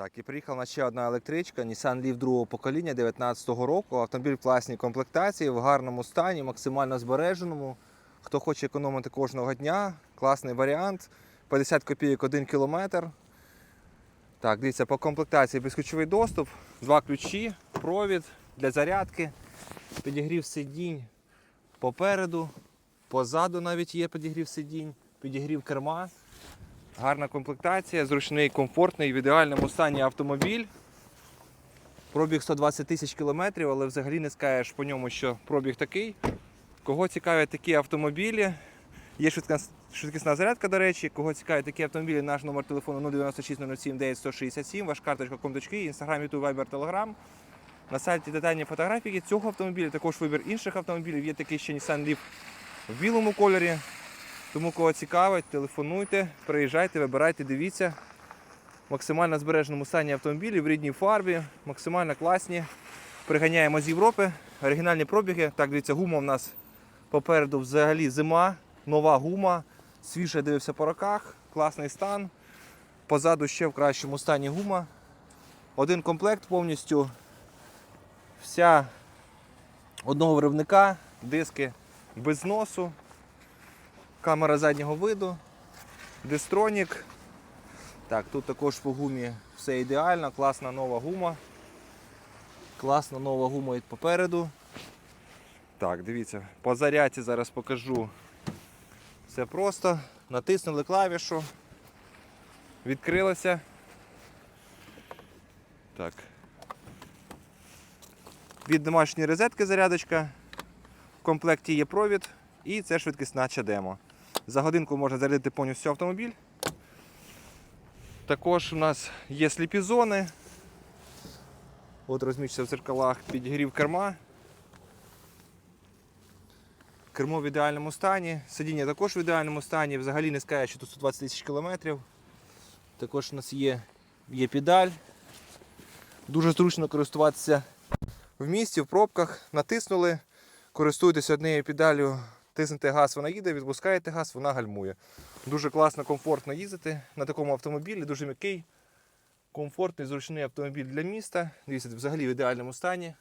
Так, і приїхала ще одна електричка Nissan Leaf другого покоління 19-го року. Автомобіль в класній комплектації, в гарному стані, максимально збереженому. Хто хоче економити кожного дня, класний варіант. 50 копійок 1 кілометр. Так, дивіться, по комплектації безключовий доступ, два ключі, провід для зарядки, підігрів сидінь попереду, позаду навіть є підігрів сидінь, підігрів керма. Гарна комплектація, зручний, комфортний, в ідеальному стані автомобіль. Пробіг 120 тисяч кілометрів, але взагалі не скажеш по ньому, що пробіг такий. Кого цікавлять такі автомобілі, є швидкісна зарядка, до речі. Кого цікавлять такі автомобілі, наш номер телефону 096 07 9167, ваш карточка.com.ua, інстаграм, ютуб, вайбер, телеграм. На сайті детальні фотографії цього автомобіля, також вибір інших автомобілів. Є такий ще Nissan Leaf в білому кольорі. Тому кого цікавить, телефонуйте, приїжджайте, вибирайте, дивіться. В максимально збереженому стані автомобілі в рідній фарбі, максимально класні. Приганяємо з Європи. Оригінальні пробіги. Так, дивіться, гума у нас попереду взагалі зима, нова гума. Свіже дивився по роках, класний стан. Позаду ще в кращому стані гума. Один комплект повністю. Вся одного виробника, диски без носу. Камера заднього виду, дистронік. Так, тут також по гумі все ідеально, класна нова гума. Класна нова гума від попереду. Так, дивіться, по зарядці зараз покажу. Все просто. Натиснули клавішу. Відкрилося. Так. Від домашньої розетки зарядочка. В комплекті є провід і це швидкісна чадемо. За годинку можна зарядити повністю автомобіль. Також у нас є сліпі зони. От розміщується в зеркалах підігрів керма. Кермо в ідеальному стані, сидіння також в ідеальному стані, взагалі не скаже, що тут 120 тисяч кілометрів. Також у нас є, є педаль. Дуже зручно користуватися в місті, в пробках. Натиснули, користуєтесь однією педалю, тиснете газ, вона їде, відпускаєте газ, вона гальмує. Дуже класно, комфортно їздити на такому автомобілі, дуже м'який, комфортний, зручний автомобіль для міста. Дивіться, взагалі в ідеальному стані.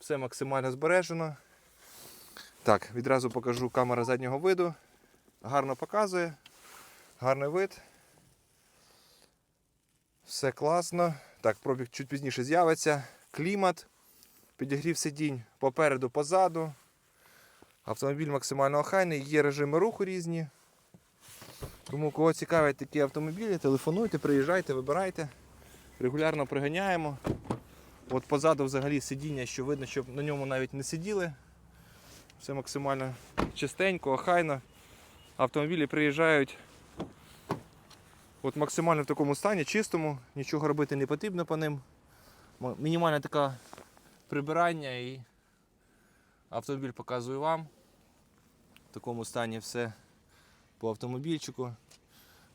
Все максимально збережено. Так, відразу покажу камера заднього виду. Гарно показує, гарний вид. Все класно. Так, пробіг чуть пізніше з'явиться. Клімат, підігрів сидінь попереду, позаду. Автомобіль максимально охайний, є режими руху різні. Тому кого цікавлять такі автомобілі, телефонуйте, приїжджайте, вибирайте. Регулярно приганяємо. От позаду взагалі сидіння, що видно, щоб на ньому навіть не сиділи. Все максимально чистенько, охайно. Автомобілі приїжджають от максимально в такому стані, чистому, нічого робити не потрібно по ним. М- Мінімальне таке прибирання і автомобіль показую вам. В такому стані все по автомобільчику.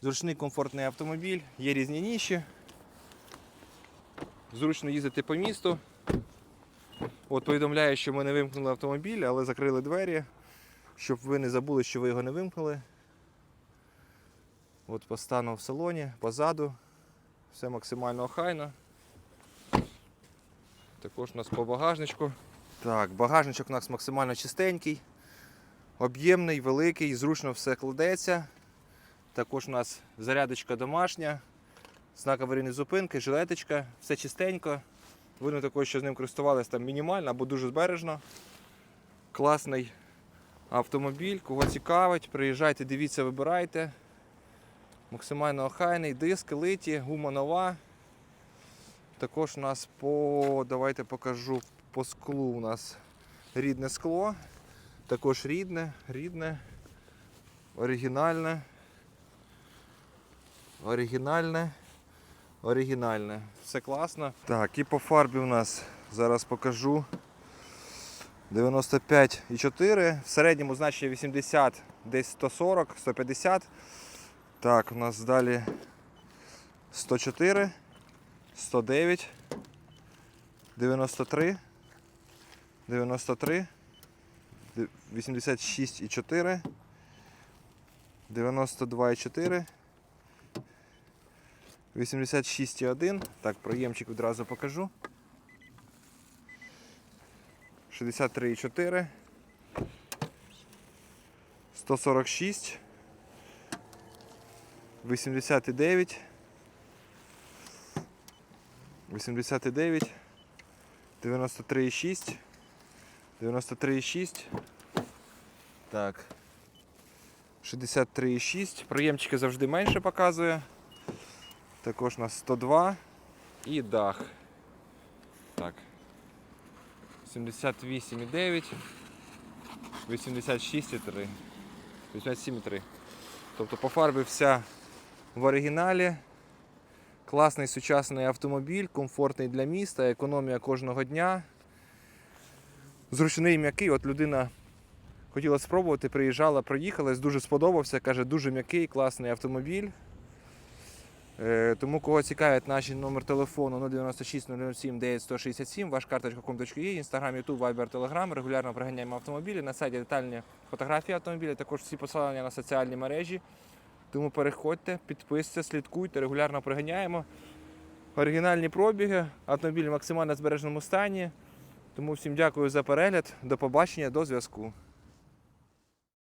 Зручний комфортний автомобіль, є різні ніші. Зручно їздити по місту. От повідомляю, що ми не вимкнули автомобіль, але закрили двері, щоб ви не забули, що ви його не вимкнули. От по стану в салоні, позаду. Все максимально охайно. Також у нас по багажничку. Так, багажничок у нас максимально чистенький, об'ємний, великий, зручно все кладеться. Також у нас зарядочка домашня, знак аварійної зупинки, жилеточка, все чистенько. Видно також, що з ним користувалися там мінімально або дуже збережно. Класний автомобіль, кого цікавить, приїжджайте, дивіться, вибирайте. Максимально охайний, диски литі, гума нова. Також у нас по, давайте покажу, по склу у нас рідне скло. Також рідне, рідне, оригінальне. Оригінальне. Оригінальне. Все класно. Так, і по фарбі у нас зараз покажу. 95,4. В середньому значення 80, десь 140, 150. Так, у нас далі 104, 109, 93, 93, 86,4, 92,4, 86,1. Так, проємчик відразу покажу. 63,4. 146. 89. 89. 93,6. 93,6. Так. 63,6. Проємчики завжди менше показує. Також у нас 102 і дах. Так. 78,9. 86,3. 87,3. Тобто по фарбі вся в оригіналі. Класний сучасний автомобіль, комфортний для міста, економія кожного дня. Зручний м'який. От людина хотіла спробувати, приїжджала, проїхалась, дуже сподобався. Каже, дуже м'який, класний автомобіль. Е, Тому кого цікавить наш номер телефону 096 007 9167, ваш карточка.com.ua, інстаграм, ютуб, вайбер, телеграм. Регулярно приганяємо автомобілі. На сайті детальні фотографії автомобіля, також всі посилання на соціальні мережі. Тому переходьте, підписуйтесь, слідкуйте, регулярно приганяємо. Оригінальні пробіги, автомобіль в максимально збереженому стані. Тому всім дякую за перегляд. До побачення, до зв'язку.